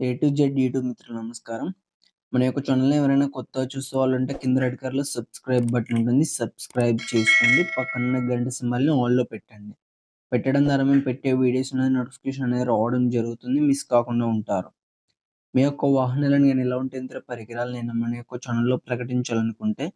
A to Z YouTube మిత్రులు నమస్కారం. మన యొక్క ఛానల్ని ఎవరైనా కొత్తగా చూసుకోవాలంటే కింద రెడ్ కలర్లో సబ్స్క్రైబ్ బటన్ ఉంటుంది. సబ్స్క్రైబ్ చేసుకోండి. పక్కన గంట సింబల్ని ఆల్లో పెట్టండి. పెట్టడం ద్వారా మేము పెట్టే వీడియోస్ అనేది నోటిఫికేషన్ అనేది రావడం జరుగుతుంది. మిస్ కాకుండా ఉంటారు. మీ యొక్క వాహనాలను కానీ ఎలా ఉంటే ఇతర పరికరాలు నేను మన యొక్క ఛానల్లో ప్రకటించాలనుకుంటే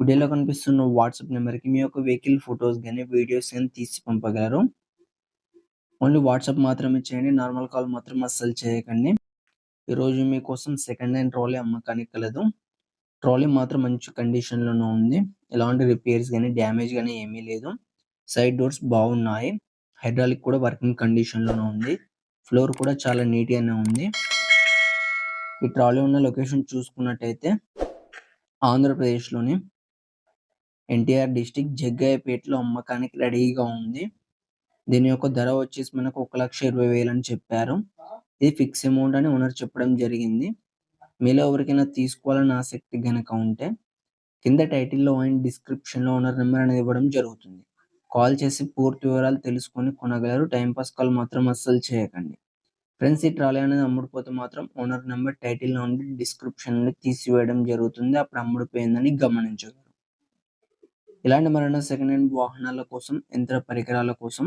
వీడియోలో కనిపిస్తున్న వాట్సాప్ నెంబర్కి మీ యొక్క వెహికల్ ఫొటోస్ కానీ వీడియోస్ కానీ తీసి పంపగలరు. ఓన్లీ వాట్సాప్ మాత్రమే చేయండి. నార్మల్ కాల్ మాత్రం అస్సలు చేయకండి. ఈరోజు మీకోసం సెకండ్ హ్యాండ్ ట్రాలీ అమ్మకానికి కలదు ట్రాలీ మాత్రం మంచి కండిషన్లోనే ఉంది. ఎలాంటి రిపేర్స్ కానీ డ్యామేజ్ కానీ ఏమీ లేదు. సైడ్ డోర్స్ బాగున్నాయి. హైడ్రాలిక్ కూడా వర్కింగ్ కండిషన్లోనే ఉంది. ఫ్లోర్ కూడా చాలా నీట్గానే ఉంది. ఈ ట్రాలీ ఉన్న లొకేషన్ చూసుకున్నట్టయితే ఆంధ్రప్రదేశ్లోని ఎన్టీఆర్ డిస్టిక్ జగ్గాయపేటలో అమ్మకానికి రెడీగా ఉంది. దీని యొక్క ధర వచ్చేసి మనకు ఒక లక్ష ఇరవై వేలు అని చెప్పారు. ఇది ఫిక్స్ అమౌంట్ అని ఓనర్ చెప్పడం జరిగింది. మీలో ఎవరికైనా తీసుకోవాలని ఆసక్తి గనక ఉంటే కింద టైటిల్లో అండ్ డిస్క్రిప్షన్లో ఓనర్ నెంబర్ అనేది ఇవ్వడం జరుగుతుంది. కాల్ చేసి పూర్తి వివరాలు తెలుసుకొని కొనగలరు. టైంపాస్ కాల్ మాత్రం అస్సలు చేయకండి. ఫ్రెండ్స్ ఈ ట్రాలీ అనేది అమ్ముడుపోతే మాత్రం ఓనర్ నెంబర్ టైటిల్ నుండి డిస్క్రిప్షన్ నుండి తీసివేయడం జరుగుతుంది. అప్పుడు అమ్ముడిపోయిందని గమనించగలరు. ఇలాంటి మరణ సెకండ్ హ్యాండ్ వాహనాల కోసం యంత్ర పరికరాల కోసం